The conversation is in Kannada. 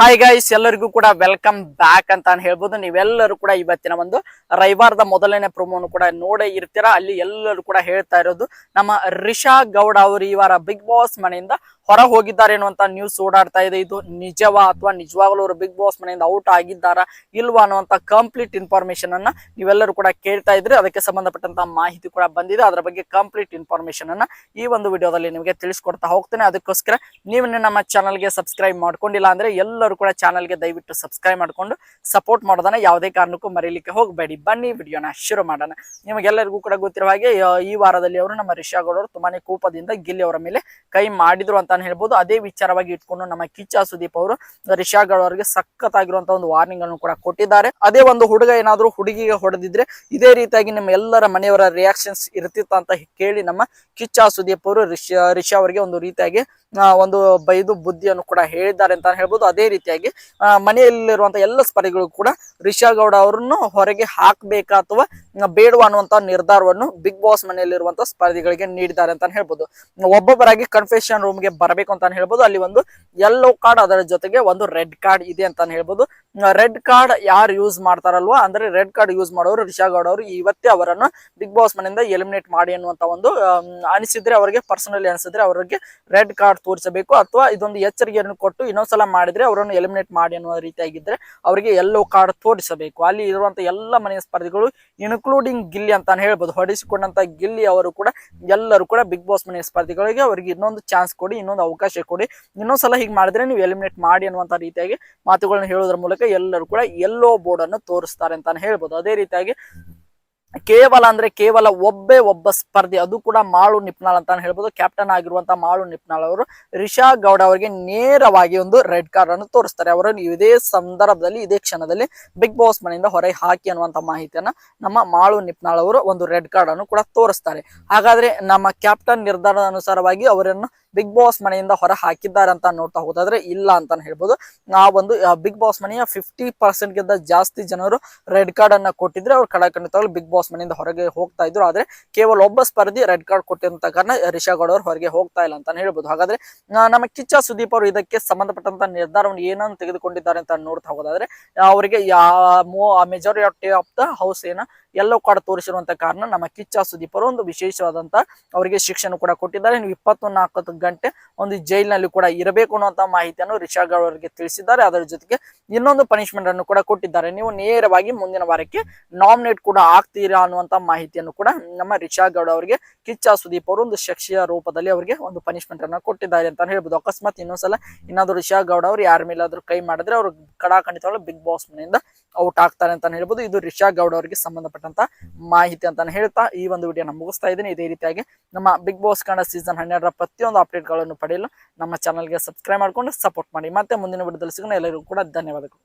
ಹಾಯ್ ಗೈಸ್ ಎಲ್ಲರಿಗೂ ಕೂಡ ವೆಲ್ಕಮ್ ಬ್ಯಾಕ್ ಅಂತ ಹೇಳ್ಬೋದು. ನೀವೆಲ್ಲರೂ ಕೂಡ ಇವತ್ತಿನ ಒಂದು ರವಿವಾರದ ಮೊದಲನೇ ಪ್ರೊಮೋನು ಕೂಡ ನೋಡೇ ಇರ್ತೀರಾ. ಅಲ್ಲಿ ಎಲ್ಲರೂ ಕೂಡ ಹೇಳ್ತಾ ಇರೋದು, ನಮ್ಮ ರಿಷಾ ಗೌಡ ಅವರು ಈ ವಾರ ಬಿಗ್ ಬಾಸ್ ಮನೆಯಿಂದ ಹೊರ ಹೋಗಿದ್ದಾರೆ ಅನ್ನುವಂತ ನ್ಯೂಸ್ ಓಡಾಡ್ತಾ ಇದೆ. ಇದು ನಿಜವಾ ಅಥವಾ ನಿಜವಾಗ್ಲೂ ಅವರು ಬಿಗ್ ಬಾಸ್ ಮನೆಯಿಂದ ಔಟ್ ಆಗಿದ್ದಾರಾ ಇಲ್ವಾ ಅನ್ನುವಂತ ಕಂಪ್ಲೀಟ್ ಇನ್ಫಾರ್ಮೇಶನ್ ಅನ್ನ ನೀವೆಲ್ಲರೂ ಕೂಡ ಕೇಳ್ತಾ ಇದ್ರಿ. ಅದಕ್ಕೆ ಸಂಬಂಧಪಟ್ಟಂತ ಮಾಹಿತಿ ಕೂಡ ಬಂದಿದೆ. ಅದರ ಬಗ್ಗೆ ಕಂಪ್ಲೀಟ್ ಇನ್ಫಾರ್ಮೇಶನ್ ಅನ್ನ ಈ ಒಂದು ವಿಡಿಯೋದಲ್ಲಿ ನಿಮಗೆ ತಿಳಿಸ್ಕೊಡ್ತಾ ಹೋಗ್ತೇನೆ. ಅದಕ್ಕೋಸ್ಕರ ನೀವು ನಮ್ಮ ಚಾನಲ್ಗೆ ಸಬ್ಸ್ಕ್ರೈಬ್ ಮಾಡ್ಕೊಂಡಿಲ್ಲ ಅಂದ್ರೆ ಎಲ್ಲರೂ ಕೂಡ ಚಾನಲ್ಗೆ ದಯವಿಟ್ಟು ಸಬ್ಸ್ಕ್ರೈಬ್ ಮಾಡ್ಕೊಂಡು ಸಪೋರ್ಟ್ ಮಾಡೋದನ್ನ ಯಾವುದೇ ಕಾರಣಕ್ಕೂ ಮರೀಲಿಕ್ಕೆ ಹೋಗಬೇಡಿ. ಬನ್ನಿ ವಿಡಿಯೋನ ಶುರು ಮಾಡೋಣ. ನಿಮಗೆಲ್ಲರಿಗೂ ಕೂಡ ಗೊತ್ತಿರುವ ಹಾಗೆ ಈ ವಾರದಲ್ಲಿ ಅವರು ನಮ್ಮ ರಿಷಾ ಗೌಡ ಅವರು ತುಂಬಾನೇ ಕೋಪದಿಂದ ಗಿಲ್ಲಿ ಅವರ ಮೇಲೆ ಕೈ ಮಾಡಿದ್ರು ಅಂತ ಹೇಳ್ಬೋದು. ಅದೇ ವಿಚಾರವಾಗಿ ಇಟ್ಕೊಂಡು ನಮ್ಮ ಕಿಚ್ಚ ಸುದೀಪ್ ಅವರು ರಿಷಾ ಗೌಡ ಅವರಿಗೆ ಸಖತ್ತಾಗಿರುವಂತಹ ಒಂದು ವಾರ್ನಿಂಗ್ ಅನ್ನು ಕೂಡ ಕೊಟ್ಟಿದ್ದಾರೆ. ಅದೇ ಒಂದು ಹುಡುಗ ಏನಾದ್ರು ಹುಡುಗಿಗೆ ಹೊಡೆದಿದ್ರೆ ಇದೇ ರೀತಿಯಾಗಿ ನಿಮ್ಮ ಎಲ್ಲರ ಮನೆಯವರ ರಿಯಾಕ್ಷನ್ಸ್ ಇರ್ತಿತ್ತ ಅಂತ ಕೇಳಿ ನಮ್ಮ ಕಿಚ್ಚ ಸುದೀಪ್ ಅವರು ರಿಷಾ ರಿಷಾ ಅವರಿಗೆ ಒಂದು ರೀತಿಯಾಗಿ ಒಂದು ಬೈದು ಬುದ್ಧಿಯನ್ನು ಕೂಡ ಹೇಳಿದ್ದಾರೆ ಅಂತ ಹೇಳ್ಬೋದು. ಅದೇ ರೀತಿಯಾಗಿ ಮನೆಯಲ್ಲಿರುವಂತಹ ಮನೆಯಲ್ಲಿರುವಂತ ಎಲ್ಲ ಸ್ಪರ್ಧಿಗಳು ಕೂಡ ರಿಷಾ ಗೌಡ ಅವರನ್ನು ಹೊರಗೆ ಹಾಕ್ಬೇಕಾ ಅಥವಾ ಬೇಡವಾ ಅನ್ನುವಂತ ನಿರ್ಧಾರವನ್ನು ಬಿಗ್ ಬಾಸ್ ಮನೆಯಲ್ಲಿರುವಂತಹ ಸ್ಪರ್ಧಿಗಳಿಗೆ ನೀಡಿದ್ದಾರೆ ಅಂತ ಹೇಳ್ಬೋದು. ಒಬ್ಬೊಬ್ಬರಾಗಿ ಕನ್ಫೆಷನ್ ರೂಮ್ಗೆ ಬರಬೇಕು ಅಂತ ಹೇಳ್ಬೋದು. ಅಲ್ಲಿ ಒಂದು ಯೆಲ್ಲೋ ಕಾರ್ಡ್ ಅದರ ಜೊತೆಗೆ ಒಂದು ರೆಡ್ ಕಾರ್ಡ್ ಇದೆ ಅಂತ ಹೇಳ್ಬೋದು. ರೆಡ್ ಕಾರ್ಡ್ ಯಾರು ಯೂಸ್ ಮಾಡ್ತಾರಲ್ವಾ? ಅಂದ್ರೆ ರೆಡ್ ಕಾರ್ಡ್ ಯೂಸ್ ಮಾಡೋರು ರಿಷಾ ಗೌಡ ಅವರು. ಇವತ್ತೇ ಅವರನ್ನು ಬಿಗ್ ಬಾಸ್ ಮನೆಯಿಂದ ಎಲಿಮಿನೇಟ್ ಮಾಡಿ ಅನ್ನುವಂತ ಒಂದು ಅನಿಸಿದ್ರೆ ಅವರಿಗೆ ಪರ್ಸನಲಿ ಅನಿಸಿದ್ರೆ ಅವರಿಗೆ ರೆಡ್ ಕಾರ್ಡ್ ತೋರಿಸಬೇಕು ಅಥವಾ ಇದೊಂದು ಎಚ್ಚರಿಕೆಯನ್ನು ಕೊಟ್ಟು ಇನ್ನೊಂದ್ಸಲ ಮಾಡಿದ್ರೆ ಅವರನ್ನು ಎಲಿಮಿನೇಟ್ ಮಾಡಿ ಅನ್ನುವ ರೀತಿಯಾಗಿದ್ರೆ ಅವರಿಗೆ ಎಲ್ಲೋ ಕಾರ್ಡ್ ತೋರಿಸಬೇಕು. ಅಲ್ಲಿ ಇರುವಂತ ಎಲ್ಲ ಮನೆಯ ಸ್ಪರ್ಧಿಗಳು ಇನ್ಕ್ಲೂಡಿಂಗ್ ಗಿಲ್ಲಿ ಅಂತ ಹೇಳ್ಬೋದು, ಹೊಡಿಸಿಕೊಂಡಂತ ಗಿಲ್ಲಿ ಅವರು ಕೂಡ ಎಲ್ಲರೂ ಕೂಡ ಬಿಗ್ ಬಾಸ್ ಮನೆಯ ಸ್ಪರ್ಧಿಗಳಿಗೆ ಅವರಿಗೆ ಇನ್ನೊಂದು ಚಾನ್ಸ್ ಕೊಡಿ, ಇನ್ನೊಂದು ಅವಕಾಶ ಕೊಡಿ. ಇನ್ನೊಂದ್ಸಲ ಹೀಗೆ ಮಾಡಿದ್ರೆ ನೀವು ಎಲಿಮಿನೇಟ್ ಮಾಡಿ ಅನ್ನುವಂತ ರೀತಿಯಾಗಿ ಮಾತುಗಳನ್ನು ಹೇಳೋದ್ರ ಮೂಲಕ ಎಲ್ಲರೂ ಕೂಡ ಎಲ್ಲೋ ಬೋರ್ಡ್ ಅನ್ನು ತೋರಿಸ್ತಾರೆ ಅಂತಾನೆ ಹೇಳ್ಬೋದು. ಅದೇ ರೀತಿಯಾಗಿ ಕೇವಲ ಅಂದ್ರೆ ಕೇವಲ ಒಬ್ಬೇ ಒಬ್ಬ ಸ್ಪರ್ಧಿ, ಅದು ಕೂಡ ಮಾಳು ನಿಪ್ನಾಳ್ ಅಂತ ಹೇಳ್ಬೋದು. ಕ್ಯಾಪ್ಟನ್ ಆಗಿರುವಂತಹ ಮಾಳು ನಿಪ್ನಾಳ್ ಅವರು ರಿಷಾ ಗೌಡ ಅವರಿಗೆ ನೇರವಾಗಿ ಒಂದು ರೆಡ್ ಕಾರ್ಡ್ ಅನ್ನು ತೋರಿಸ್ತಾರೆ. ಅವರನ್ನು ಇದೇ ಸಂದರ್ಭದಲ್ಲಿ, ಇದೇ ಕ್ಷಣದಲ್ಲಿ ಬಿಗ್ ಬಾಸ್ ಮನೆಯಿಂದ ಹೊರಗೆ ಹಾಕಿ ಅನ್ನುವಂತ ಮಾಹಿತಿಯನ್ನ ನಮ್ಮ ಮಾಳು ನಿಪ್ನಾಳ್ ಅವರು ಒಂದು ರೆಡ್ ಕಾರ್ಡ್ ಅನ್ನು ಕೂಡ ತೋರಿಸ್ತಾರೆ. ಹಾಗಾದ್ರೆ ನಮ್ಮ ಕ್ಯಾಪ್ಟನ್ ನಿರ್ಧಾರದ ಅನುಸಾರವಾಗಿ ಅವರನ್ನು ಬಿಗ್ ಬಾಸ್ ಮನೆಯಿಂದ ಹೊರ ಹಾಕಿದ್ದಾರೆ ಅಂತ ನೋಡ್ತಾ ಹೋದಾದ್ರೆ ಇಲ್ಲ ಅಂತ ಹೇಳ್ಬೋದು. ಆ ಒಂದು ಬಿಗ್ ಬಾಸ್ ಮನೆಯ ಫಿಫ್ಟಿ ಪರ್ಸೆಂಟ್ ಗಿಂತ ಜಾಸ್ತಿ ಜನರು ರೆಡ್ ಕಾರ್ಡ್ ಅನ್ನ ಕೊಟ್ಟಿದ್ರೆ ಅವ್ರು ಖಡಖಂಡಿತವಾಗ್ಲೂ ಬಿಗ್ ಬಾಸ್ ಮನೆಯಿಂದ ಹೊರಗೆ ಹೋಗ್ತಾ ಇದ್ರು. ಆದ್ರೆ ಕೇವಲ ಒಬ್ಬ ಸ್ಪರ್ಧಿ ರೆಡ್ ಕಾರ್ಡ್ ಕೊಟ್ಟಿರಂತ ಕಾರಣ ರಿಷಾ ಗೌಡ ಅವರು ಹೊರಗೆ ಹೋಗ್ತಾ ಇಲ್ಲ ಅಂತಾನೆ ಹೇಳ್ಬೋದು. ಹಾಗಾದ್ರೆ ನಮ್ಮ ಕಿಚ್ಚ ಸುದೀಪ್ ಅವರು ಇದಕ್ಕೆ ಸಂಬಂಧಪಟ್ಟಂತ ನಿರ್ಧಾರವನ್ನು ಏನನ್ನು ತೆಗೆದುಕೊಂಡಿದ್ದಾರೆ ಅಂತ ನೋಡ್ತಾ ಹೋಗೋದಾದ್ರೆ ಅವರಿಗೆ ಮೆಜಾರಿಟಿ ಆಫ್ ದ ಹೌಸ್ ಏನ ಎಲ್ಲೋ ಕಾರ್ಡ್ ತೋರಿಸಿರುವಂತ ಕಾರಣ ನಮ್ಮ ಕಿಚ್ಚ ಸುದೀಪ್ ಅವರು ಒಂದು ವಿಶೇಷವಾದಂತ ಅವರಿಗೆ ಶಿಕ್ಷಣ ಕೂಡ ಕೊಟ್ಟಿದ್ದಾರೆ. ನೀವು ಇಪ್ಪತ್ತು ನಾಲ್ಕು ಗಂಟೆ ಒಂದು ಜೈಲಿನಲ್ಲಿ ಕೂಡ ಇರಬೇಕು ಅನ್ನುವಂತ ಮಾಹಿತಿಯನ್ನು ರಿಷಾ ಗೌಡ ಅವರಿಗೆ ತಿಳಿಸಿದ್ದಾರೆ. ಅದರ ಜೊತೆಗೆ ಇನ್ನೊಂದು ಪನಿಷ್ಮೆಂಟ್ ಅನ್ನು ಕೂಡ ಕೊಟ್ಟಿದ್ದಾರೆ. ನೀವು ನೇರವಾಗಿ ಮುಂದಿನ ವಾರಕ್ಕೆ ನಾಮಿನೇಟ್ ಕೂಡ ಆಗ್ತೀರಾ ಅನ್ನುವಂತ ಮಾಹಿತಿಯನ್ನು ಕೂಡ ನಮ್ಮ ರಿಷಾ ಗೌಡ ಅವರಿಗೆ, ಕಿಚ್ಚ ಸುದೀಪ್ ಅವರು ಒಂದು ಶಿಕ್ಷೆಯ ರೂಪದಲ್ಲಿ ಅವರಿಗೆ ಒಂದು ಪನಿಷ್ಮೆಂಟ್ ಅನ್ನು ಕೊಟ್ಟಿದ್ದಾರೆ ಅಂತ ಹೇಳ್ಬೋದು. ಅಕಸ್ಮಾತ್ ಇನ್ನೊಂದ್ಸಲ ಇನ್ನಾದ್ರು ರಿಷಾ ಗೌಡ ಅವರು ಯಾರ ಮೇಲಾದ್ರೂ ಕೈ ಮಾಡಿದ್ರೆ ಅವರು ಕಡಾಖಂಡಿತವಾಗ್ಲೂ ಬಿಗ್ ಬಾಸ್ ಮನೆಯಿಂದ ಔಟ್ ಆಗ್ತಾರೆ ಅಂತ ಹೇಳ್ಬೋದು. ಇದು ರಿಷಾ ಗೌಡ ಅವರಿಗೆ ಸಂಬಂಧಪಟ್ಟಂತ ಮಾಹಿತಿ ಅಂತಾನೆ ಹೇಳ್ತಾ ಈ ಒಂದು ವಿಡಿಯೋನ ಮುಗಿಸ್ತಾ ಇದ್ದೀನಿ. ಇದೇ ರೀತಿಯಾಗಿ ನಮ್ಮ ಬಿಗ್ ಬಾಸ್ ಕನ್ನಡ ಸೀಸನ್ ಹನ್ನೆರಡರ ಪ್ರತಿಯೊಂದು ಅಪ್ಡೇಟ್ಗಳನ್ನು ಪಡೆಯಲು ನಮ್ಮ ಚಾನಲ್ಗೆ ಸಬ್ಸ್ಕ್ರೈಬ್ ಮಾಡ್ಕೊಂಡು ಸಪೋರ್ಟ್ ಮಾಡಿ. ಮತ್ತೆ ಮುಂದಿನ ವಿಡಿಯೋದಲ್ಲಿ ಸಿಗೋಣ. ಎಲ್ಲರಿಗೂ ಕೂಡ ಧನ್ಯವಾದಗಳು.